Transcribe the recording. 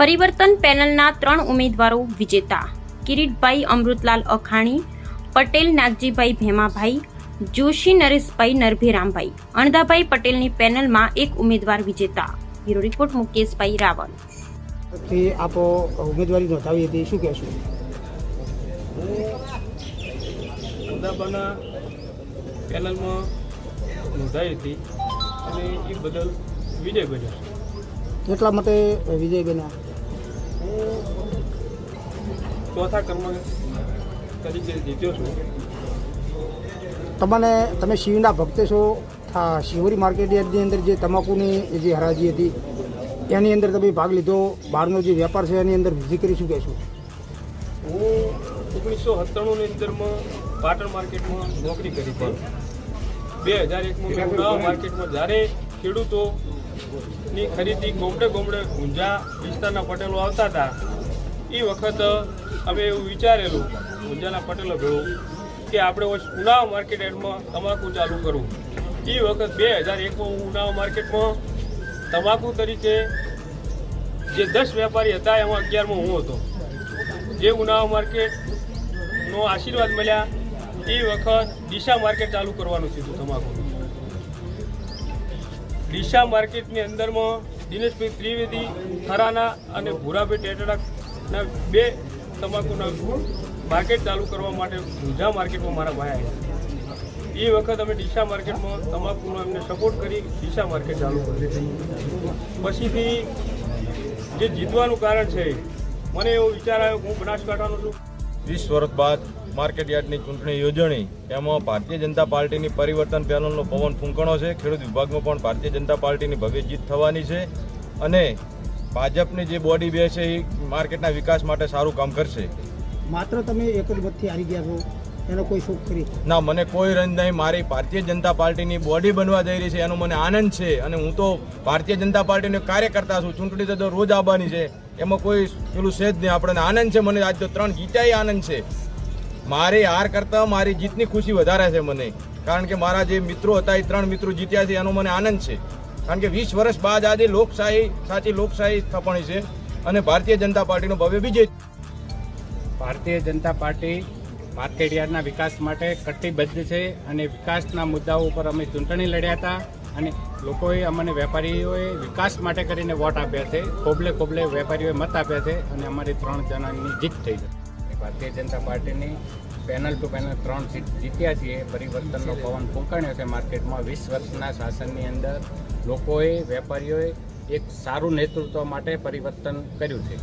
પરિવર્તન પેનલના ત્રણ ઉમેદવારો વિજેતા. કિરીટભાઈ અમૃતલાલ અખાણી પટેલ નાગજીભાઈ ભેમાભાઈ જોશી નરેશભાઈ નરભેરામભાઈ. અણદાભાઈ પટેલની પેનલમાં એક ઉમેદવાર વિજેતા. Bureau report Mukeshbhai Raval. આપો ઉમેદવારી નોંધાવી હતી શું કહેશો? મુદ્દાબાના પેનલમાં નોંધાઈ હતી અને એ બદલ વિજય બન્યા. એટલા માટે વિજય બન્યા? ચોથા કર્મ તરીકે જીત્યો છું. તમને તમે શિવના ભક્ત છો. શિવરી માર્કેટ યાર્ડની અંદર જે તમાકુની જે હરાજી હતી એની અંદર તમે ભાગ લીધો. બહારનો જે વેપાર છે એની અંદર વૃદ્ધિ કરી શું કહેશું? હું ઓગણીસો સત્તાણુંની અંદરમાં પાટણ માર્કેટમાં નોકરી કરી પણ. બે હજાર એકમાં માર્કેટમાં જ્યારે ખેડૂતોની ખરીદી ગોમડે ગોમડે ગુંજા વિસ્તારના પટેલો આવતા હતા. એ વખત અમે એવું વિચારેલું, ગુંજાના પટેલો ભેળું, કે આપણે ઉનાવ માર્કેટ એડમાં તમાકુ ચાલુ કરવું. એ વખત બે હજાર એકમાં હું ઉનાવ માર્કેટમાં તમાકુ તરીકે જે દસ વેપારી હતા, એમાં અગિયારમાં હું હતો. જે ઉનાવ માર્કેટનો આશીર્વાદ મળ્યા એ વખત દિશા માર્કેટ ચાલુ કરવાનું થયું તમાકુનું. દિશા માર્કેટની અંદરમાં દિનેશભાઈ ત્રિવેદી, થરાના અને ભૂરાભાઈ ટેટડાના બે તમાકુના માર્કેટ ચાલુ કરવા માટે ઊંઝા માર્કેટમાં મારા ભાઈ આવ્યા એ વખત અમે ડીસા માર્કેટમાં તમાકુનો એમને સપોર્ટ કરી ડીસા માર્કેટ ચાલુ કરી પછીથી જે જીતવાનું કારણ છે, મને એવો વિચાર આવ્યો હું બનાસકાંઠાનો છું. વીસ વર્ષ બાદ માર્કેટ યાર્ડની ચૂંટણી યોજણી. એમાં ભારતીય જનતા પાર્ટીની પરિવર્તન પેનલનો પવન ફૂંકણો છે. ખેડૂત વિભાગમાં પણ ભારતીય જનતા પાર્ટીની ભવ્ય જીત થવાની છે અને ભાજપની જે બોડી બે છે એ માર્કેટના વિકાસ માટે સારું કામ કરશે. માત્ર તમે એક જ મતથી હારી ગયા છો? એનો કોઈ શોખ કરી ના મને કોઈ રંજ નહીં. મારી ભારતીય જનતા પાર્ટીની બોડી બનવા જઈ રહી છે. એનો મને આનંદ છે અને હું તો ભારતીય જનતા પાર્ટીનો કાર્યકર્તા છું. ચૂંટણી તો રોજ આવવાની છે. એમાં કોઈ પેલું છે જ નહીં. આપણને આનંદ છે. મને આજ તો ત્રણ જીત્યા આનંદ છે. મારી હાર કરતાં મારી જીતની ખુશી વધારે છે મને. કારણ કે મારા જે મિત્રો હતા, એ ત્રણ મિત્રો જીત્યા છે, એનો મને આનંદ છે. કારણ કે વીસ વર્ષ બાદ આજે લોકશાહી, સાચી લોકશાહી સ્થાપણી છે અને ભારતીય જનતા પાર્ટીનો ભવ્ય વિજય ભારતીય જનતા પાર્ટી માર્કેડિયાના વિકાસ માટે કટિબદ્ધ છે અને વિકાસના મુદ્દાઓ ઉપર અમે ચૂંટણી લડ્યા હતા અને લોકોએ અમને વેપારીઓએ વિકાસ માટે કરીને વોટ આપ્યા છે. કોબલે કોબલે વેપારીઓએ મત આપ્યા છે અને અમારી ત્રણ જણાની જીત થઈ છે. ભારતીય જનતા પાર્ટીની પેનલ ટુ પેનલ ત્રણ સીટ જીત્યા છીએ. પરિવર્તનનો પવન ફૂંકાણ્યો છે માર્કેટમાં. વીસ વર્ષના શાસનની અંદર લોકોએ, વેપારીઓએ એક સારું નેતૃત્વ માટે પરિવર્તન કર્યું છે.